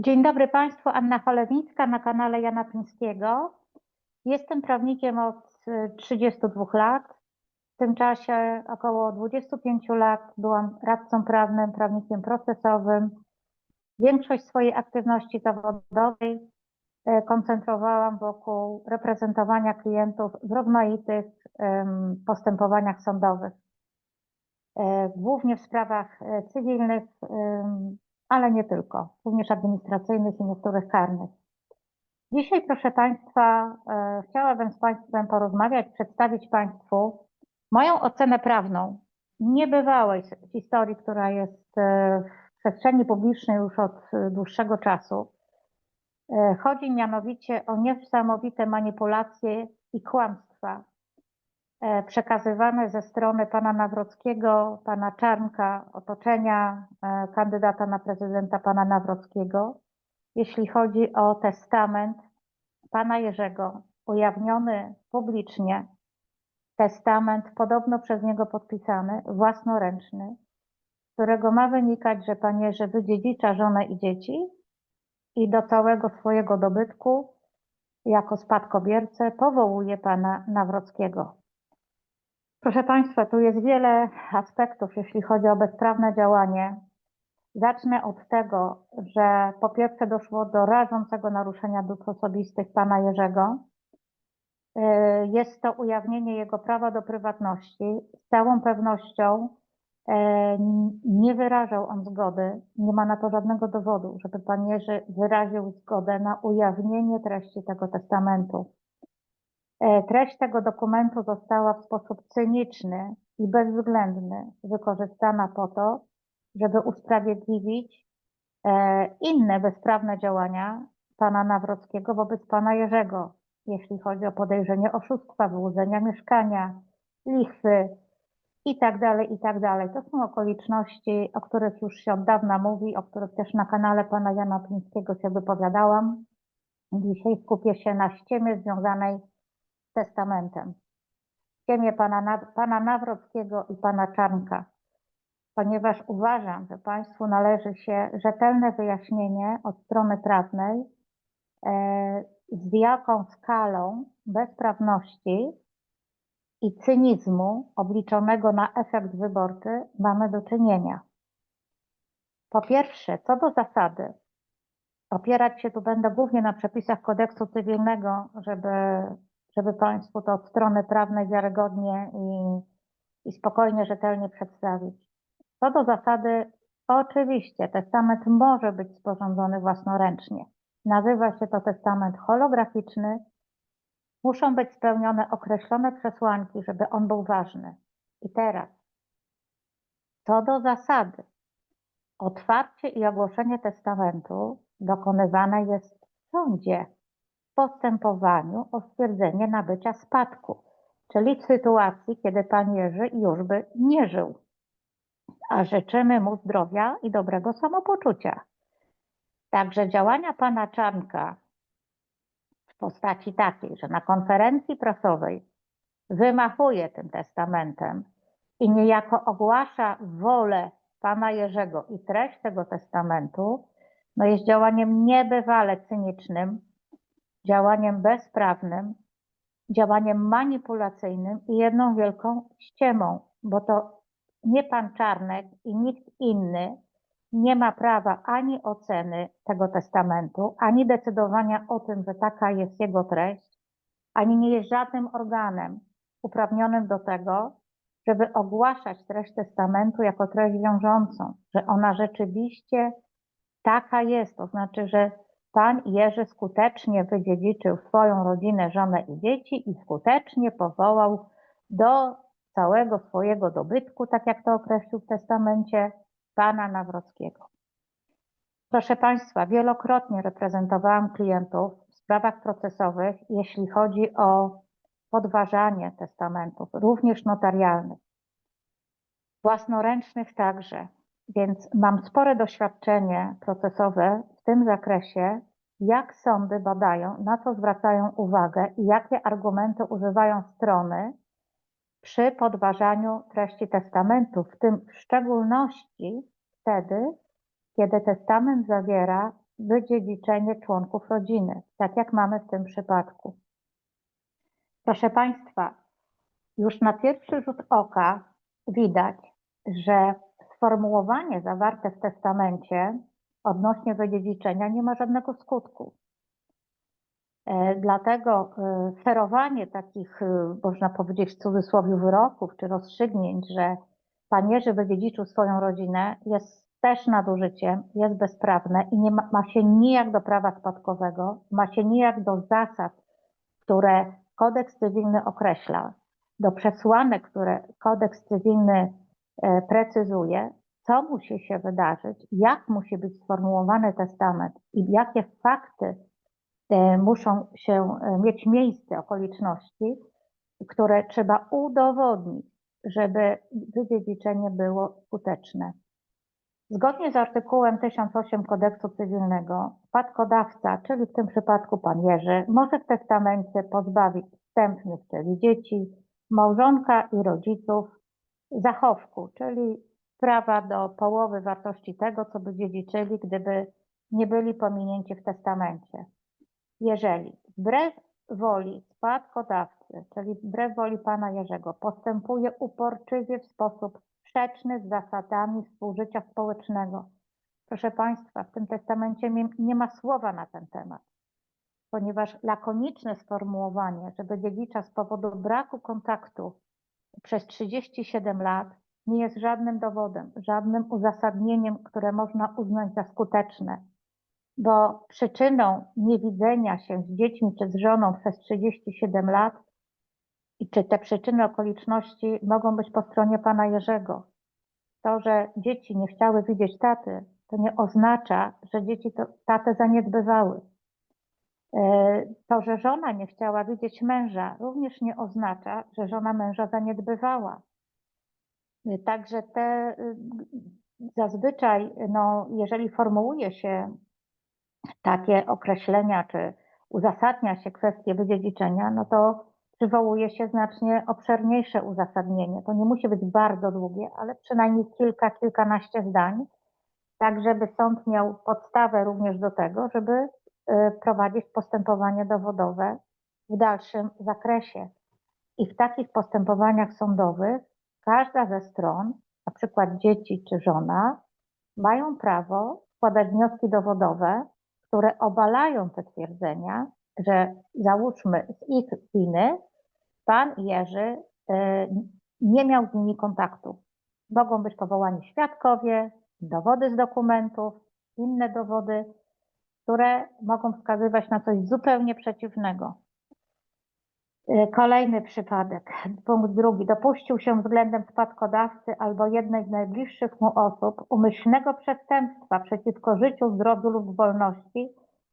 Dzień dobry Państwu, Anna Cholewińska na kanale Jana Pińskiego. Jestem prawnikiem od y, 32 lat. W tym czasie około 25 lat byłam radcą prawnym, prawnikiem procesowym. Większość swojej aktywności zawodowej e, koncentrowałam wokół reprezentowania klientów w rozmaitych postępowaniach sądowych. E, Głównie w sprawach cywilnych, ale nie tylko, również administracyjnych i niektórych karnych. Dzisiaj, proszę Państwa, e, chciałabym z Państwem porozmawiać, przedstawić Państwu moją ocenę prawną niebywałej historii, która jest e, w przestrzeni publicznej już od e, dłuższego czasu. Chodzi mianowicie o niesamowite manipulacje i kłamstwa przekazywane ze strony pana Nawrockiego, pana Czarnka, otoczenia e, kandydata na prezydenta pana Nawrockiego, jeśli chodzi o testament pana Jerzego, ujawniony publicznie, testament podobno przez niego podpisany, własnoręczny, z którego ma wynikać, że pan Jerzy wydziedzicza żonę i dzieci i do całego swojego dobytku jako spadkobiercę powołuje pana Nawrockiego. Proszę Państwa, tu jest wiele aspektów, jeśli chodzi o bezprawne działanie. Zacznę od tego, że po pierwsze doszło do rażącego naruszenia dóbr osobistych pana Jerzego. Y, Jest to ujawnienie jego prawa do prywatności. Z całą pewnością n- nie wyrażał on zgody, nie ma na to żadnego dowodu, żeby pan Jerzy wyraził zgodę na ujawnienie treści tego testamentu. E, Treść tego dokumentu została w sposób cyniczny i bezwzględny wykorzystana po to, żeby usprawiedliwić e, inne bezprawne działania pana Nawrockiego wobec pana Jerzego, jeśli chodzi o podejrzenie oszustwa, wyłudzenia mieszkania, lichwy i tak dalej, i tak. To są okoliczności, o których już się od dawna mówi, o których też na kanale pana Jana Plińskiego się wypowiadałam. Dzisiaj skupię się na ściemie związanej testamentem. Ściemie pana, pana Nawrockiego i pana Czarnka ponieważ uważam, że Państwu należy się rzetelne wyjaśnienie od strony prawnej, e, z jaką skalą bezprawności i cynizmu obliczonego na efekt wyborczy mamy do czynienia. Po pierwsze, co do zasady, opierać się tu będę głównie na przepisach kodeksu cywilnego, żeby, żeby Państwu to od strony prawnej wiarygodnie i, i spokojnie, rzetelnie przedstawić. Co do zasady, oczywiście testament może być sporządzony własnoręcznie. Nazywa się to testament holograficzny. Muszą być spełnione określone przesłanki, żeby on był ważny. I teraz, co do zasady, otwarcie i ogłoszenie testamentu dokonywane jest w sądzie postępowaniu o stwierdzenie nabycia spadku, czyli w sytuacji, kiedy pan Jerzy już by nie żył a życzymy mu zdrowia i dobrego samopoczucia. Także działania pana Czarnka w postaci takiej, że na konferencji prasowej wymachuje tym testamentem i niejako ogłasza wolę pana Jerzego i treść tego testamentu, no jest działaniem niebywale cynicznym, działaniem bezprawnym, działaniem manipulacyjnym i jedną wielką ściemą, bo to nie pan Czarnek i nikt inny nie ma prawa ani oceny tego testamentu, ani decydowania o tym, że taka jest jego treść, ani nie jest żadnym organem uprawnionym do tego, żeby ogłaszać treść testamentu jako treść wiążącą, że ona rzeczywiście taka jest. To znaczy, że pan Jerzy skutecznie wydziedziczył swoją rodzinę, żonę i dzieci i skutecznie powołał do całego swojego dobytku, tak jak to określił w testamencie pana Nawrockiego. Proszę Państwa, wielokrotnie reprezentowałam klientów w sprawach procesowych, jeśli chodzi o podważanie testamentów, również notarialnych, własnoręcznych także. Więc mam spore doświadczenie procesowe w tym zakresie, jak sądy badają, na co zwracają uwagę i jakie argumenty używają strony, przy podważaniu treści testamentu, w tym w szczególności wtedy, kiedy testament zawiera wydziedziczenie członków rodziny, tak jak mamy w tym przypadku. Proszę Państwa, już na pierwszy rzut oka widać, że sformułowanie zawarte w testamencie odnośnie wydziedziczenia nie ma żadnego skutku. E, Dlatego e, ferowanie takich, e, można powiedzieć w cudzysłowie, wyroków czy rozstrzygnięć, że pan Jerzy wydziedziczył swoją rodzinę, jest też nadużyciem, jest bezprawne i nie ma, ma się nijak do prawa spadkowego, ma się nijak do zasad, które kodeks cywilny określa, do przesłanek, które kodeks cywilny precyzuje, co musi się wydarzyć, jak musi być sformułowany testament i jakie fakty e, muszą się e, mieć miejsce, okoliczności, które trzeba udowodnić, żeby wydziedziczenie było skuteczne. Zgodnie z artykułem 1008 kodeksu cywilnego, spadkodawca, czyli w tym przypadku pan Jerzy, może w testamencie pozbawić wstępnych, czyli dzieci, małżonka i rodziców zachowku, czyli prawa do połowy wartości tego, co by dziedziczyli, gdyby nie byli pominięci w testamencie. Jeżeli wbrew woli spadkodawcy, czyli wbrew woli pana Jerzego, postępuje uporczywie w sposób sprzeczny z zasadami współżycia społecznego. Proszę Państwa, w tym testamencie nie, ma słowa na ten temat, ponieważ lakoniczne sformułowanie, żeby dziedzicza z powodu braku kontaktu przez 37 lat nie jest żadnym dowodem, żadnym uzasadnieniem, które można uznać za skuteczne, bo przyczyną niewidzenia się z dziećmi czy z żoną przez 37 lat i czy te przyczyny okoliczności mogą być po stronie pana Jerzego. To, że dzieci nie chciały widzieć taty, to nie oznacza, że dzieci to, tatę zaniedbywały. E, To, że żona nie chciała widzieć męża, również nie oznacza, że żona męża zaniedbywała. Także te y, zazwyczaj, no, jeżeli formułuje się takie określenia, czy uzasadnia się kwestie wydziedziczenia, no to przywołuje się znacznie obszerniejsze uzasadnienie. To nie musi być bardzo długie, ale przynajmniej kilka, kilkanaście zdań, tak żeby sąd miał podstawę również do tego, żeby y, prowadzić postępowanie dowodowe w dalszym zakresie. I w takich postępowaniach sądowych każda ze stron, na przykład dzieci czy żona, mają prawo składać wnioski dowodowe, które obalają te twierdzenia, że załóżmy z ich winy pan Jerzy y, nie miał z nimi kontaktu. Mogą być powołani świadkowie, dowody z dokumentów, inne dowody, które mogą wskazywać na coś zupełnie przeciwnego. Y, Kolejny przypadek, punkt drugi. Dopuścił się względem spadkodawcy albo jednej z najbliższych mu osób umyślnego przestępstwa przeciwko życiu, zdrowiu lub wolności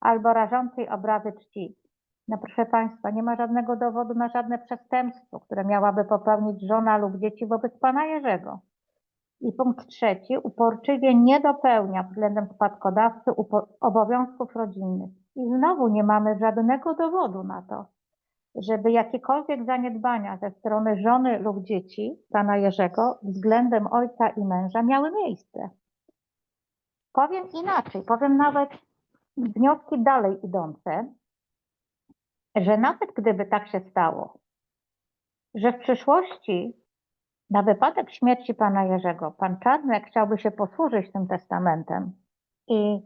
albo rażącej obrazy czci. No proszę Państwa, nie ma żadnego dowodu na żadne przestępstwo, które miałaby popełnić żona lub dzieci wobec Pana Jerzego. I punkt trzeci, uporczywie nie dopełnia względem spadkodawcy obowiązków rodzinnych. I znowu nie mamy żadnego dowodu na to, żeby jakiekolwiek zaniedbania ze strony żony lub dzieci pana Jerzego względem ojca i męża miały miejsce. Powiem inaczej, powiem nawet wnioski dalej idące, że nawet gdyby tak się stało, że w przyszłości na wypadek śmierci pana Jerzego pan Czarnek chciałby się posłużyć tym testamentem i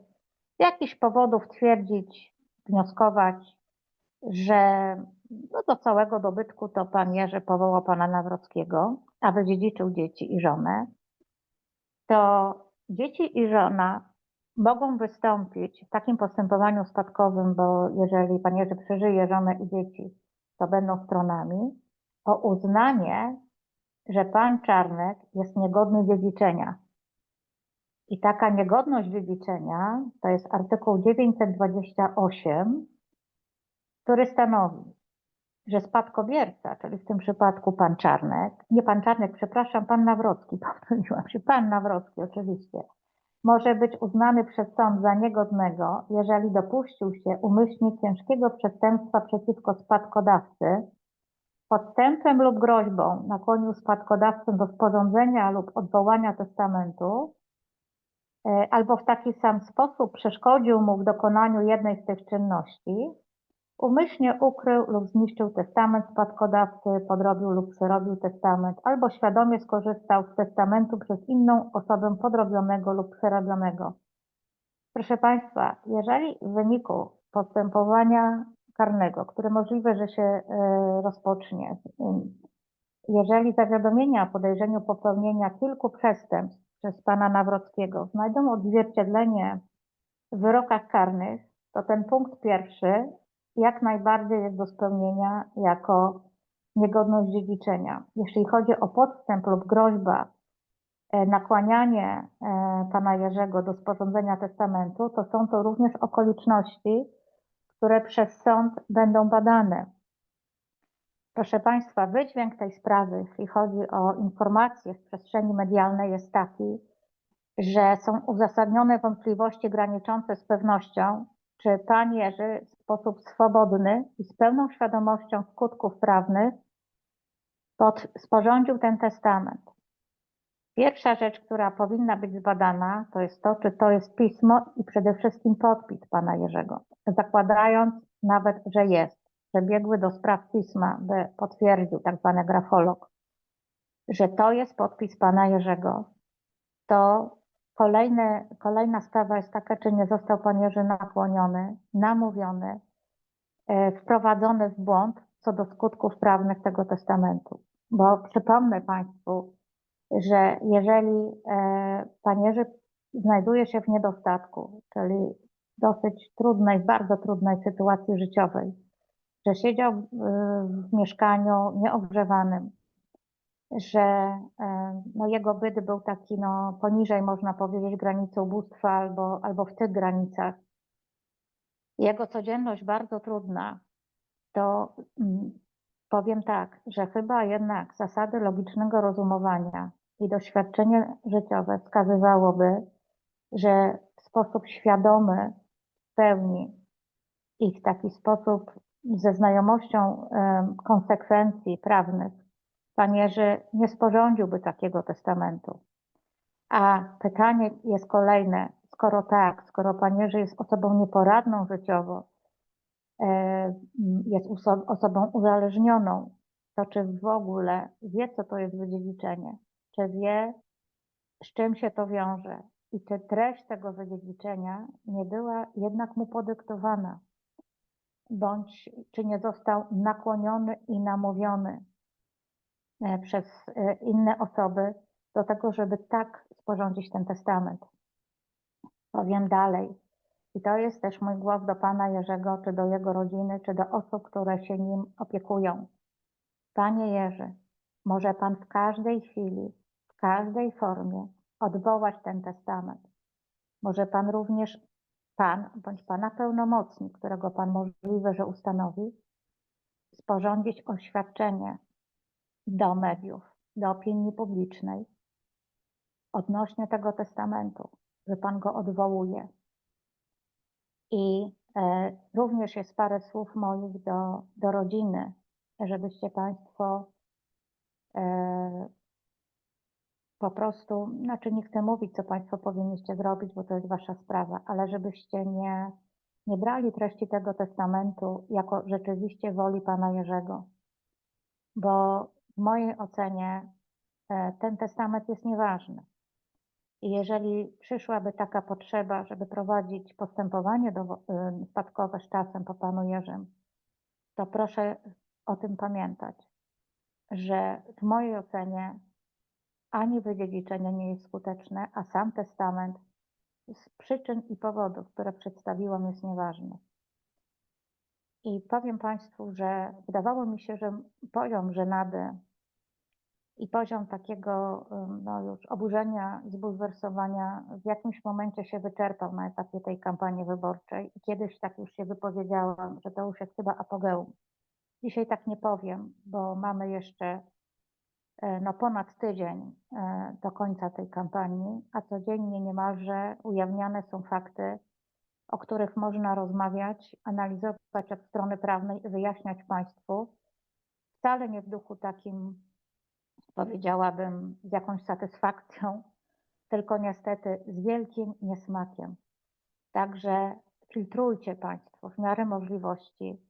z jakichś powodów twierdzić, wnioskować, że no do całego dobytku to pan Jerzy powołał pana Nawrockiego, a wydziedziczył dzieci i żonę, to dzieci i żona mogą wystąpić w takim postępowaniu spadkowym, bo jeżeli pan Jerzy przeżyje żonę i dzieci, to będą stronami, o uznanie, że pan Czarnek jest niegodny dziedziczenia. I taka niegodność dziedziczenia to jest artykuł 928, który stanowi, że spadkobierca, czyli w tym przypadku pan Czarnek, nie pan Czarnek, przepraszam, pan Nawrocki, pomyliłam się, pan Nawrocki oczywiście, może być uznany przez sąd za niegodnego, jeżeli dopuścił się umyślnie ciężkiego przestępstwa przeciwko spadkodawcy, podstępem lub groźbą nakłonił spadkodawcę do sporządzenia lub odwołania testamentu, e, albo w taki sam sposób przeszkodził mu w dokonaniu jednej z tych czynności, umyślnie ukrył lub zniszczył testament spadkodawcy, podrobił lub przerobił testament, albo świadomie skorzystał z testamentu przez inną osobę podrobionego lub przerobionego. Proszę Państwa, jeżeli w wyniku postępowania karnego, które możliwe, że się e, rozpocznie, jeżeli zawiadomienia o podejrzeniu popełnienia kilku przestępstw przez pana Nawrockiego znajdą odzwierciedlenie w wyrokach karnych, to ten punkt pierwszy jak najbardziej jest do spełnienia jako niegodność dziedziczenia. Jeśli chodzi o podstęp lub groźba, e, nakłanianie e, pana Jerzego do sporządzenia testamentu, to są to również okoliczności, które przez sąd będą badane. Proszę Państwa, wydźwięk tej sprawy, jeśli chodzi o informacje w przestrzeni medialnej, jest taki, że są uzasadnione wątpliwości graniczące z pewnością, czy pan Jerzy w sposób swobodny i z pełną świadomością skutków prawnych pod, sporządził ten testament. Pierwsza rzecz, która powinna być zbadana, to jest to, czy to jest pismo i przede wszystkim podpis pana Jerzego. Zakładając nawet, że jest, że biegły do spraw pisma by potwierdził tak zwany grafolog, że to jest podpis pana Jerzego, to kolejne, kolejna sprawa jest taka, czy nie został pan Jerzy namówiony, e, wprowadzony w błąd co do skutków prawnych tego testamentu. Bo przypomnę Państwu, że jeżeli e, pan Jerzy znajduje się w niedostatku, czyli dosyć trudnej, bardzo trudnej sytuacji życiowej, że siedział w, w mieszkaniu nieogrzewanym, że e, no, jego byt był taki no, poniżej, można powiedzieć, granicy ubóstwa albo, albo w tych granicach. Jego codzienność bardzo trudna, to mm, powiem tak, że chyba jednak zasady logicznego rozumowania i doświadczenie życiowe wskazywałoby, że w sposób świadomy w pełni i w taki sposób ze znajomością konsekwencji prawnych pan Jerzy nie sporządziłby takiego testamentu. A pytanie jest kolejne, skoro tak, skoro pan Jerzy jest osobą nieporadną życiowo, e, jest osobą uzależnioną, to czy w ogóle wie, co to jest wydziedziczenie? Czy wie, z czym się to wiąże? I czy treść tego wydziedziczenia nie była jednak mu podyktowana? Bądź czy nie został nakłoniony i namówiony przez e, inne osoby do tego, żeby tak sporządzić ten testament. Powiem dalej. I to jest też mój głos do Pana Jerzego, czy do jego rodziny, czy do osób, które się nim opiekują. Panie Jerzy, może Pan w każdej chwili, w każdej formie odwołać ten testament. Może Pan również, Pan bądź Pana pełnomocnik, którego Pan możliwe, że ustanowi, sporządzić oświadczenie do mediów, do opinii publicznej odnośnie tego testamentu, że Pan go odwołuje. I e, również jest parę słów moich do, do rodziny, żebyście Państwo e, po prostu, znaczy nie chcę mówić, co Państwo powinniście zrobić, bo to jest Wasza sprawa, ale żebyście nie, nie brali treści tego testamentu jako rzeczywiście woli Pana Jerzego, bo w mojej ocenie e, ten testament jest nieważny. I jeżeli przyszłaby taka potrzeba, żeby prowadzić postępowanie e, spadkowe z czasem po panu Jerzym, to proszę o tym pamiętać, że w mojej ocenie ani wydziedziczenie nie jest skuteczne, a sam testament z przyczyn i powodów, które przedstawiłam, jest nieważny. I powiem Państwu, że wydawało mi się, że poziom żenady i poziom takiego no już oburzenia, zbulwersowania w jakimś momencie się wyczerpał na etapie tej kampanii wyborczej. I kiedyś tak już się wypowiedziałam, że to już jest chyba apogeum. Dzisiaj tak nie powiem, bo mamy jeszcze e, no, ponad tydzień e, do końca tej kampanii, a codziennie niemalże ujawniane są fakty, o których można rozmawiać, analizować od strony prawnej i wyjaśniać Państwu. Wcale nie w duchu takim, powiedziałabym, z jakąś satysfakcją tylko niestety z wielkim niesmakiem. Także filtrujcie Państwo w miarę możliwości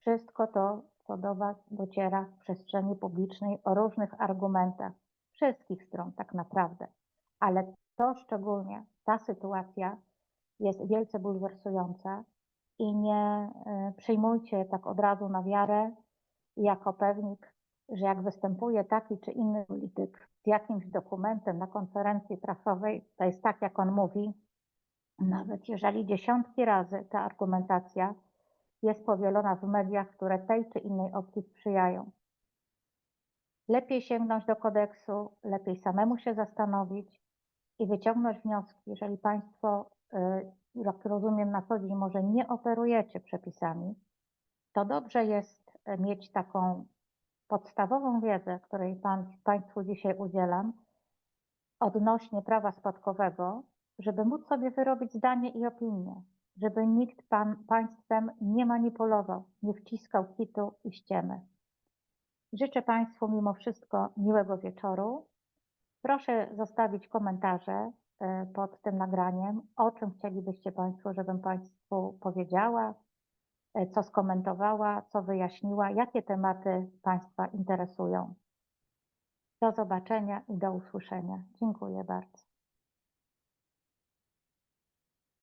wszystko to, co do Was dociera w przestrzeni publicznej o różnych argumentach, wszystkich stron tak naprawdę. Ale to szczególnie, ta sytuacja jest wielce bulwersująca i nie y, przyjmujcie tak od razu na wiarę jako pewnik, że jak występuje taki czy inny polityk z jakimś dokumentem na konferencji prasowej, to jest tak, jak on mówi, nawet jeżeli dziesiątki razy ta argumentacja jest powielona w mediach, które tej czy innej opcji sprzyjają. Lepiej sięgnąć do kodeksu, lepiej samemu się zastanowić i wyciągnąć wnioski. Jeżeli Państwo, y, jak rozumiem na co dzień, może nie operujecie przepisami, to dobrze jest y, mieć taką podstawową wiedzę, której pan, Państwu dzisiaj udzielam, odnośnie prawa spadkowego, żeby móc sobie wyrobić zdanie i opinię, żeby nikt pan, państwem nie manipulował, nie wciskał kitu i ściemy. Życzę Państwu mimo wszystko miłego wieczoru. Proszę zostawić komentarze e, pod tym nagraniem, o czym chcielibyście Państwo, żebym Państwu powiedziała, e, co skomentowała, co wyjaśniła, jakie tematy Państwa interesują. Do zobaczenia i do usłyszenia. Dziękuję bardzo.